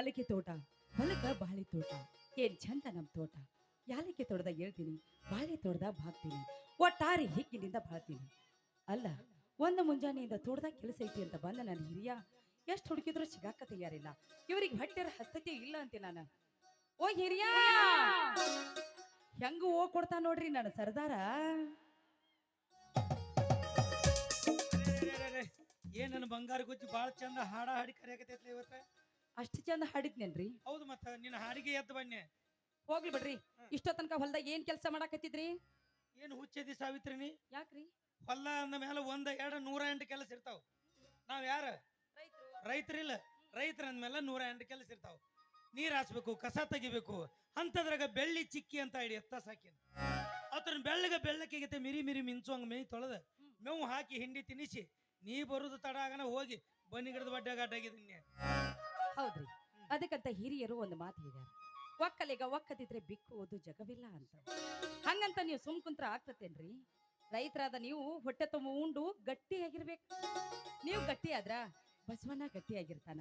ಯಾಲಕ್ಕಿ ತೋಟ ಹೊಲಕ್ಕ ಬಾಳೆ ತೋಟ ಏನ್ ಚಂದ ನಮ್ ತೋಟ ಯಾಲಕ್ಕಿ ತೋಟದಾಗ ಹೇಳ್ತೀನಿ ಬಾಳೆ ತೋಟದಾಗ ಬಾಗ್ತೀನಿ ಒಟ್ಟಾರೆ ಹಿಕ್ಕಿನಿಂದ ಬಾಳ್ತೀನಿ ಅಲ್ಲ ಒಂದು ಮುಂಜಾನೆಯಿಂದ ತೋಟದಾಗ ಕೆಲಸ ಐತಿ ಅಂತ ಬಂದ ನನ್ನ ಹಿರಿಯ ಎಷ್ಟು ಹುಡುಕಿದ್ರು ಸಿಗಾಕ ತಯಾರಿಲ್ಲ ಇವ್ರಿಗೆ ಹೊಟ್ಟೆರ ಹಸ್ತತೆ ಇಲ್ಲ ಅಂತೀನಿ ನಾನು ಓ ಹಿರಿಯ ಹೆಂಗ ಓ ಕೊಡ್ತಾ ನೋಡ್ರಿ ನನ್ನ ಸರ್ದಾರ ಏನ್ ನನ್ನ ಬಂಗಾರ ಗುಜ್ಜಿ ಬಾಳ ಚಂದ ಹಾಡ ಹಾಡಿ ಕರೆಯಕತ್ತೈತ್ಲ ಇವತ್ತ ಅಷ್ಟು ಚಂದ ಹಾಡಿದ್ನೇನ್ರಿ? ಹೌದು ಮತ್ತ ನಿನ್ನ ಹಾಡಿಗೆ ಎದ್ದು ಬನ್ನಿ. ಹೋಗ್ಲಿ ಬಿಡ್ರಿ. ಇಷ್ಟೋ ತನಕ ಹೊಲ್ದಾಗ ಏನ್ ಕೆಲಸ ಮಾಡಾಕತ್ತಿದ್ರಿ? ಏನು ಹುಚ್ಚದಿ ಸಾವಿತ್ರಿ ನೀ? ಯಾಕ್ರಿ? ಹೊಲ ಅಂದ ಮೇಲೆ ಒಂದ ಎರಡು ನೂರ ಎಂಟು ಕೆಲಸ ಇರ್ತಾವ. ನಾವ್ ಯಾರ? ರೈತರಿಲ್ಲ. ರೈತರ ಅಂದ್ಮೇಲೆ ನೂರ ಎಂಟು ಕೆಲಸ ಇರ್ತಾವ. ನೀರ್ ಹಾಸ್ಬೇಕು ಕಸ ತೆಗಿಬೇಕು ಅಂತದ್ರಾಗ ಬೆಳ್ಳಿ ಚಿಕ್ಕಿ ಅಂತ ಹೇಳಿ ಎತ್ತ ಸಾಕಿನ. ಅದ್ರ ಬೆಳ್ಳಗ ಬೆಳ್ಳಕ್ಕಿಗತ್ತೆ ಮಿರಿ ಮಿರಿ ಮಿಂಚುವಂಗ ಮೇಯ್ ತೊಳೆದ. ಮೇವು ಹಾಕಿ ಹಿಂಡಿ ತಿನ್ನಿಸಿ ನೀ ಬರುದು ತಡ ಆಗನ ಹೋಗಿ ಬನ್ನಿ ಗಿಡದ ಬಡ್ಡೆ ಗಡ್ಡಾಗಿದ್ದೀನಿ ಹೌದ್ರಿ. ಅದಕ್ಕಂತ ಹಿರಿಯರು ಒಂದು ಮಾತು ಹೇಳ್ಯಾರ ಒಕ್ಕಲಿಗ ಒಕ್ಕದಿದ್ರೆ ಬಿಕ್ಕುವುದು ಜಗವಿಲ್ಲ ಅಂತ. ಹಂಗಂತ ನೀವು ಸುಮ್ ಕುಂತ್ರ ಆಗ್ತತೇನ್ರಿ. ರೈತರಾದ ನೀವು ಹೊಟ್ಟೆ ತುಂಬ ಉಂಡು ಗಟ್ಟಿಯಾಗಿರ್ಬೇಕು. ನೀವು ಗಟ್ಟಿ ಆದ್ರ ಬಸವನ ಗಟ್ಟಿಯಾಗಿರ್ತಾನ.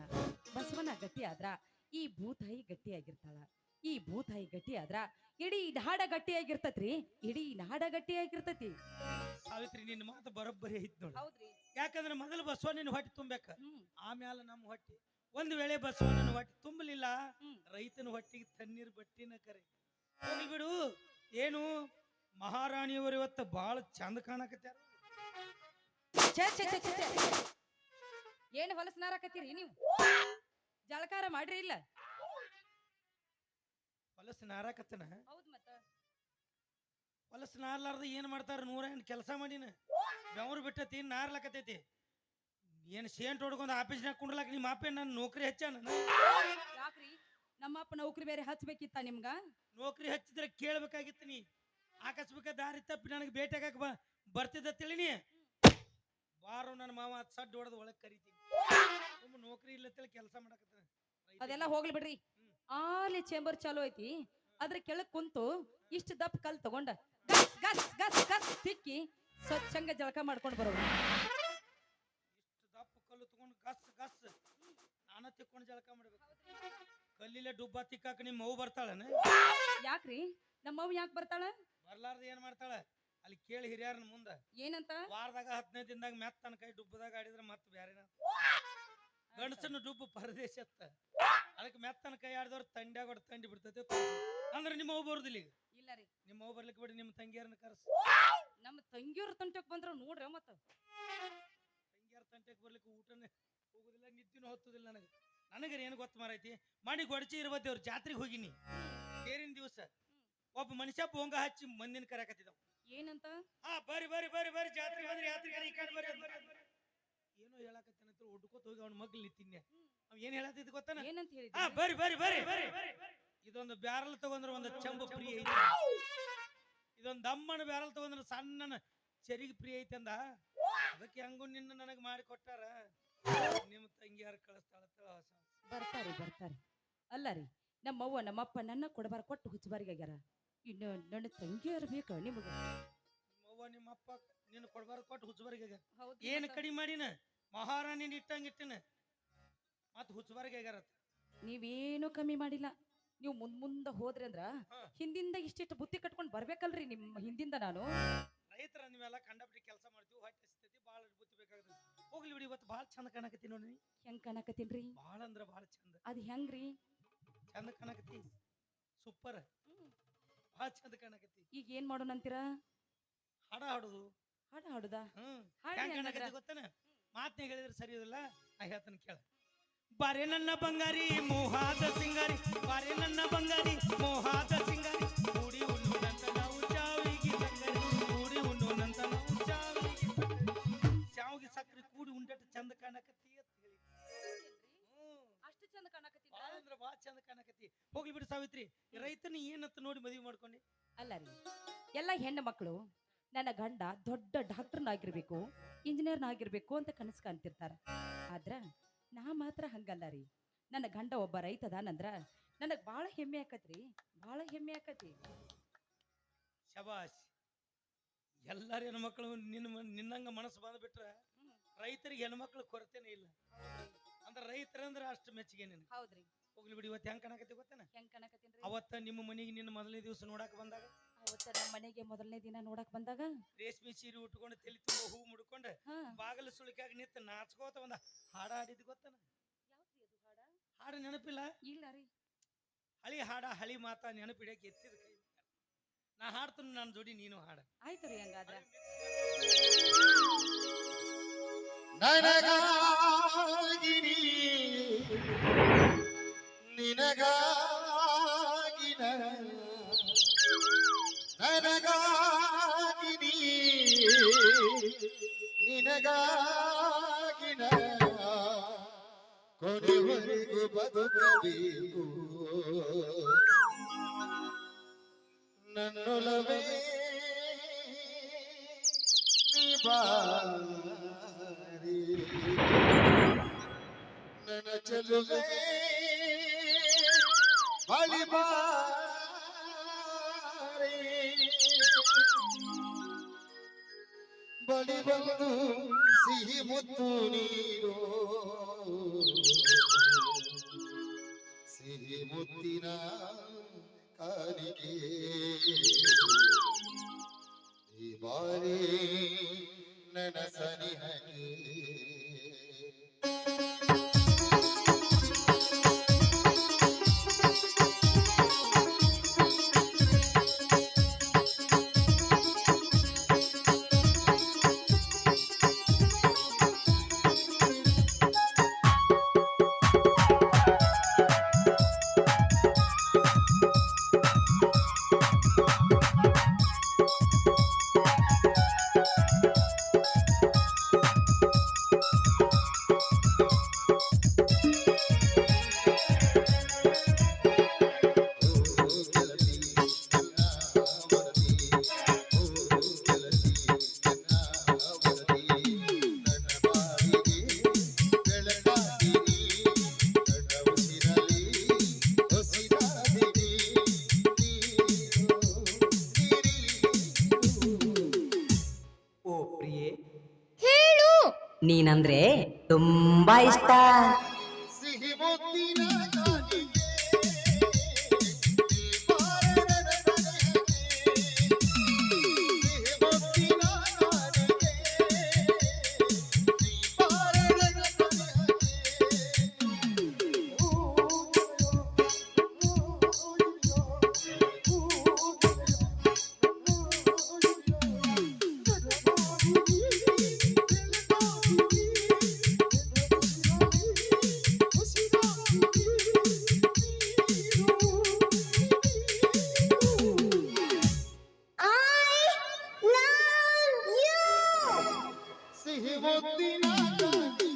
ಬಸವನ ಗಟ್ಟಿ ಆದ್ರ ಈ ಭೂತಾಯಿ ಗಟ್ಟಿಯಾಗಿರ್ತಾಳ. ಈ ಭೂತಾಯಿ ಗಟ್ಟಿ ಆದ್ರ ಇಡೀ ನಾಡ ಗಟ್ಟಿಯಾಗಿರ್ತತ್ರಿ. ಇಡೀ ನಾಡ ಗಟ್ಟಿಯಾಗಿರ್ತತಿ. ಸಾವಿತ್ರಿ ನಿನ್ನ ಮಾತು ಬರೋಬ್ಬರಿ ಐತ್ ನೋಡಿ. ಹೌದ್ರಿ. ಯಾಕಂದ್ರೆ ಮೊದಲು ಬಸವಣ್ಣನ ಹೊಟ್ಟೆ ತುಂಬೇಕ. ಆಮ್ಯಾಲ ನಮ್ಮ ಹೊಟ್ಟೆ. ಒಂದು ವೇಳೆ ಬಸವಣ್ಣನ ಹೊಟ್ಟೆ ತುಂಬಲಿಲ್ಲ ರೈತನ ಹೊಟ್ಟಿಗೆ ತಣ್ಣೀರ್ ಬಟ್ಟಿನ ಕರೆ. ಹೋಗ್ಲಿ ಬಿಡು. ಏನು? ಮಹಾರಾಣಿಯವರು ಇವತ್ತು ಬಹಳ ಚಂದ ಕಾಣಕತ್ಯಾರ. ಏನು ಛೇ ಛೇ ಛೇ ಛೇ. ಏನ್ ಹೊಲಸ್ನಾರಕತ್ತೀರಿ ನೀವು? ಜಳಕಾರ ಮಾಡ್ರಿ ಇಲ್ಲ? ಹೊಲಸು ನಾರಾಕತ್ತನ? ಹೌದ್ ಮತ್ತ. ಹೊಲಸು ನಾರ್ಲಾರ್ದ ಏನ್ ಮಾಡ್ತಾರ? ನೂರ ಎಂಟು ಕೆಲಸ ಮಾಡಿನ? ಬೆವರು ಬಿಟ್ಟತಿ ನಾರ್ಲಕತ್ತೈತಿ. ಏನ್ ಸೇಂಟ್ ಹೊಡ್ಕೊಂಡು ಆಫೀಸ್ನಾಗ ಕುಂಡ್ಲಾಕ ನಿಮ್ಮ ಅಪ್ಪ ನನ್ನ ನೌಕರಿ ಹೆಚ್ಚಾನ? ಯಾಕ್ರಿ? ನಮ್ಮಪ್ಪ ನೌಕರಿ ಬೇರೆ ಹಚ್ಬೇಕಿತ್ತ ನಿಮ್ಗ? ನೌಕರಿ ಹಚ್ಚಿದ್ರೆ ಕೇಳ್ಬೇಕಾಗಿತ್ತು ನೀ. ಆಕಸ್ಮಿಕ ದಾರಿ ತಪ್ಪಿ ನನಗೆ ಭೇಟಿ ಆಗಾಕ ಬಾ ಬರ್ತಿದ್ದ ತಿಳಿನಿ ಬಾರೋ ನನ್ನ ಮಾವ ಅದ್ ಸಡ್ ಹೊಡೆದು ಒಳಗೆ ಕರಿತೀನಿ. ತುಂಬ ನೌಕರಿ ಇಲ್ಲ ತಿಳಿ ಕೆಲಸ ಮಾಡಕತ್ತ ಅದೆಲ್ಲ ಹೋಗ್ಲಿ ಬಿಡ್ರಿ. ಆಲಿ ಚೇಂಬರ್ ಚಾಲೂ ಐತಿ. ಅದ್ರ ಕೆಳಗ್ ಕುಂತು ಇಷ್ಟು ದಪ್ಪ ಕಲ್ ತಗೊಂಡ ಗಸ್ ಗಸ್ ಗಸ್ ಗಸ್ ತಿಕ್ಕಿ ಸ್ವಚ್ಛಂಗ ಜಳಕ ಮಾಡ್ಕೊಂಡು ಬರೋದು ಕಸ್ ಗಸ್. ನಾನ ತಿಕ್ಕೊಂಡು ಜಳಕ ಮಾಡ್ಬೇಕು. ಕಲ್ಲಿಲೆ ಡುಬ್ಬ ತಿಕ್ಕಾಕ ನಿಮ್ಮ ಮಗು ಬರ್ತಾಳನ? ಯಾಕ್ರಿ? ನಮ್ಮವ್ ಯಾಕೆ ಬರ್ತಾಳ? ಬರ್ಲಾರ್ದ ಏನ್ ಮಾಡ್ತಾಳ? ಅಲ್ಲಿ ಕೇಳಿ ಹಿರಿಯರನ ಮುಂದ. ಏನಂತ? ವಾರದಾಗ ಹದಿನೈದು ದಿನದಾಗ ಮೆತ್ತನ ಕೈ ಡುಬ್ಬದಾಗ ಆಡಿದ್ರೆ ಮತ್ತೆ ಬ್ಯಾರೆನ? ಗಂಡಸನ ಡುಬ್ಬು ಪರದೇಶ ಅತ್ತ ಅದಕ್ಕೆ ಮೆತ್ತನ ಕೈ ಆಡಿದವ್ರು ತಂಡ್ಯಾಗ ಹೊಡ್ ತಂಡಿ ಬಿಡ್ತೈತೆ ಅಂದ್ರೆ ನಿಮ್ಮ ಮಗು ಬರುದಿಲ್ಲ ಈಗ? ಇಲ್ಲ ರೀ. ನಿಮ್ಮ ಮಗು ಬರ್ಲಿಕ್ಕೆ ಬಿಡಿ ನಿಮ್ಮ ತಂಗಿಯರನ್ನ ಕರೆಸ. ನಮ್ಮ ತಂಗಿಯವ್ರ ತಂಟಕ್ ಬಂದ್ರ ನೋಡ್ರಿ ಮತ್ತ. ತಂಗಿಯರ ತಂಟಕ್ ಬರ್ಲಿಕ್ಕೆ ಊಟನೇ ಹೋಗುದಿಲ್ಲ ಹೊತ್ತದಿಲ್ಲ ನನಗೆ. ನನಗರ ಏನು ಗೊತ್ತು ಮಾರೈತಿ? ಮಾಡಿ ಗೊಡಚಿ ಇರುವ ದೇವ್ರ ಜಾತ್ರೆಗೆ ಹೋಗಿನಿ. ತೇರಿನ ದಿವಸ ಒಬ್ಬ ಮನುಷ್ಯ ಪೊಂಗ ಹಚ್ಚಿ ಮಂದಿನ ಕರೆಯಕತ್ತಿದ್ದವ ಏನಂತ? ಹಾ ಬರ್ರಿ ಬರ್ರಿ ಬರ್ರಿ ಬರ್ರಿ ಜಾತ್ರೆ ಬಂದ್ರೆ ಯಾತ್ರೆಗೆ ಈ ಕಡೆ ಬರ್ರಿ ಏನೋ ಹೇಳಕತ್ತೇನಂತ ಒಡ್ಕೋತ ಹೋಗಿ ಅವ್ನ ಮಗ್ಲು ನಿಂತಿನ್ಯ ಅವ್ ಏನ್ ಹೇಳತ್ತಿದ್ ಗೊತ್ತಾನ ಏನಂತ ಹಾ ಬರ್ರಿ ಬರ್ರಿ ಬರ್ರಿ ಬರ್ರಿ. ಇದೊಂದು ಬ್ಯಾರಲ್ ತಗೊಂಡ್ರೆ ಒಂದು ಚಂಬ ಫ್ರೀ ಐತಿ. ಇದೊಂದು ದಮ್ಮನ ಬ್ಯಾರಲ್ ತಗೊಂಡ್ರೆ ಸಣ್ಣನ ಚರಿಗೆ ಫ್ರೀ ಐತಿ ಅಂದ. ಅದಕ್ಕೆ ಹಂಗು ನಿನ್ನ ನನಗೆ ಮಾಡಿ ಕೊಟ್ಟಾರ. ನಿಮ್ಮ ತಂಗಿ ಯಾರು ಕಳಿಸ್ತಾಳ ಬರ್ತಾರೆ ಬರ್ತಾರೆ. ಅಲ್ಲ ರೀ ನಮ್ಮವ್ವ ನಮ್ಮಪ್ಪ ನನ್ನ ಕೊಡಬಾರ ಕೊಟ್ಟು ಹುಚ್ಚಬಾರಿಗೆ ಆಗ್ಯಾರ. ಇನ್ನು ನನ್ನ ತಂಗಿಯರ ಬೇಕ ನಿಮಗ. ನಿಮ್ಮವ್ವ ನಿಮ್ಮಪ್ಪ ನಿನ್ನ ಕೊಡಬಾರ ಕೊಟ್ಟು ಹುಚ್ಚಬರಿಗೆ ಹೌದು ಏನು ಕಡಿಮೆ ಮಾಡಿನ? ಮಹಾರಾಣಿ ಇಟ್ಟಂಗ ಇಟ್ಟಿನ? ಮತ್ ಹುಚ್ಚಬಾರಿಗೆ ಆಗ್ಯಾರ ನೀವೇನು ಕಮ್ಮಿ ಮಾಡಿಲ್ಲ. ನೀವು ಮುಂದ್ ಮುಂದ ಹೋದ್ರಿ ಅಂದ್ರ. ಹಿಂದಿಂದ ಇಷ್ಟಿಷ್ಟು ಬುತ್ತಿ ಕಟ್ಕೊಂಡು ಬರ್ಬೇಕಲ್ರಿ ನಿಮ್ಮ ಹಿಂದಿಂದ ನಾನು. ರೈತರ ನೀವೆಲ್ಲ ಕಂಡಪಟ್ಟಿ ಕೆಲಸ ಭಾಳ ಚಂದ ಕಾಣಕತ್ತಿ ನೋಡಿ ಹೆಂಗ್ ಕಾಣಕತ್ತೀನ್ರಿ? ಭಾಳ ಅಂದ್ರ ಭಾಳ ಚಂದ. ಅದ್ ಹೆಂಗ್ರಿ? ಚಂದ ಕಾಣಕತ್ತಿ. ಸೂಪರ್ ಭಾಳ ಚಂದ ಕಾಣಕತ್ತಿ. ಈಗ ಏನ್ ಮಾಡೋಣ ಅಂತೀರಾ? ಹಾಡ ಹಾಡುದು. ಹಾಡ ಹಾಡುದಾ? ಹ್ಮ್. ಹಾಡಿ ಹೆಂಗ್ ಹಂಗಂದ್ರ? ಕಾಣಕತ್ತಿ ಗೊತ್ತನ? ಮಾತ್ನೇ ಹೇಳಿದ್ರೆ ಸರಿ ಇರೋದಿಲ್ಲ. ನಾ ಹೇಳ್ತಾನೆ ಕೇಳ. ಬಾರೆ ನನ್ನ ಬಂಗಾರಿ ಮೋಹಾದ ಸಿಂಗಾರಿ. ಬಾರೆ ನನ್ನ ಬಂಗಾರಿ ಮೋಹಾದ ಸಿಂಗಾರಿ. ಕೂಡಿ ಸಾವಿತ್ರಿ ರೈತನ ಏನಂತ ನೋಡಿ ಮದುವೆ ಮಾಡ್ಕೊಂಡಿ? ಅಲ್ಲ ರೀ ಎಲ್ಲ ಹೆಣ್ಣು ಮಕ್ಕಳು ನನ್ನ ಗಂಡ ದೊಡ್ಡ ಡಾಕ್ಟರ್ನಾಗಿರ್ಬೇಕು ಇಂಜಿನಿಯರ್ನಾಗಿರ್ಬೇಕು ಅಂತ ಕನಸು ಕಾಣ್ತಿರ್ತಾರೆ ಆದ್ರ ನಾ ಮಾತ್ರ ಹಂಗಲ್ಲ ರೀ ನನ್ನ ಗಂಡ ಒಬ್ಬ ರೈತ ಅದಾನಂದ್ರ ನನಗೆ ಭಾಳ ಹೆಮ್ಮೆ ಆಕತ್ರಿ ಭಾಳ ಹೆಮ್ಮೆ ಆಕತಿ ಶಬಾಷ್ ಎಲ್ಲಾರ ಹೆಣ್ಮಕ್ಳು ನಿನ್ನ ಮ- ನಿನ್ನಂಗ ಮನಸ್ಸು ಬಂದ್ಬಿಟ್ರ ರೈತರಿಗೆ ಹೆಣ್ಮಕ್ಳು ಕೊರತೆನೇ ಇಲ್ಲ. ಅಂದ್ರೆ ರೈತರಂದ್ರೆ ಅಷ್ಟು ಮೆಚ್ಚುಗೆ ನಿನಗೆ. ಹೌದ್ರಿ. ಹೋಗ್ಲಿ ಬಿಡಿ ಇವತ್ತು ಹೆಂಗ್ ಕಾಣಕತ್ತಿ ಗೊತ್ತೇನ? ಹೆಂಗ್ ಕಾಣಕತ್ತೀನ್ರಿ? ಅವತ್ತ ನಿಮ್ಮ ಮನೆಗೆ ನಿನ್ನ ಮೊದಲನೇ ದಿವಸ ನೋಡಕ್ ಬಂದಾಗ? ಅವತ್ತ ನಮ್ಮ ಮನೆಗೆ ಮೊದಲನೇ ದಿನ ನೋಡಕ್ ಬಂದಾಗ? ರೇಷ್ಮೆ ಸೀರೆ ಉಟ್ಕೊಂಡು ತಲೆ ತುಂಬ ಹೂ ಮುಡ್ಕೊಂಡು ಹಾ. ಬಾಗಲ ಸುಳಿಕಾಗ ನಿಂತ ನಾಚ್ಕೋತ ಒಂದ ಹಾಡ ಹಾಡಿದ್ ಗೊತ್ತನ? ಯಾವ್ದ್ರಿ ಅದು ಹಾಡ? ಹಾಡು ನೆನಪಿಲ್ಲ? ಇಲ್ಲ ರೀ. ಹಳಿ ಹಾಡ ಹಳಿ ಮಾತ ನೆನಪಿಡಕ್ಕೆ ಎತ್ತಿದ ಕೈ. ನಾ ಹಾಡ್ತೀನಿ ನನ್ನ ಜೋಡಿ ನೀನು ಹಾಡ. ಆಯ್ತು ರೀ ಹಂಗಾದ್ರ. ನನಗಾಗಿ ನೀ, ನಿನಗಾಗಿ ನ, ನನಗಾಗಿ ನೀ, ನಿನಗಾಗಿ ನ, ಕೊನೆವರೆಗೂ ಬದುಕಬೇಕು. ನನ್ನೊಲವೇ ನೀ ಬಾರಿ ನನ್ನ ಚೆಲುವೆ ಬಳಿ ಬಾರಿ ಬಳಿ ಬಂದು ಸಿಹಿ ಮುತ್ತು ನೀರು. ಸಿಹಿ ಮುತ್ತಿನ ಕಾಲಿಗೆ ಈ ನೀನಂದ್ರೆ ತುಂಬಾ ಇಷ್ಟ. ಮುತ್ತಿನ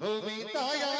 ভূমি তায়া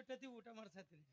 ಬಿಟ್ಟತಿ ಊಟ ಮಾಡ್ಸತ್ತೀನಿ.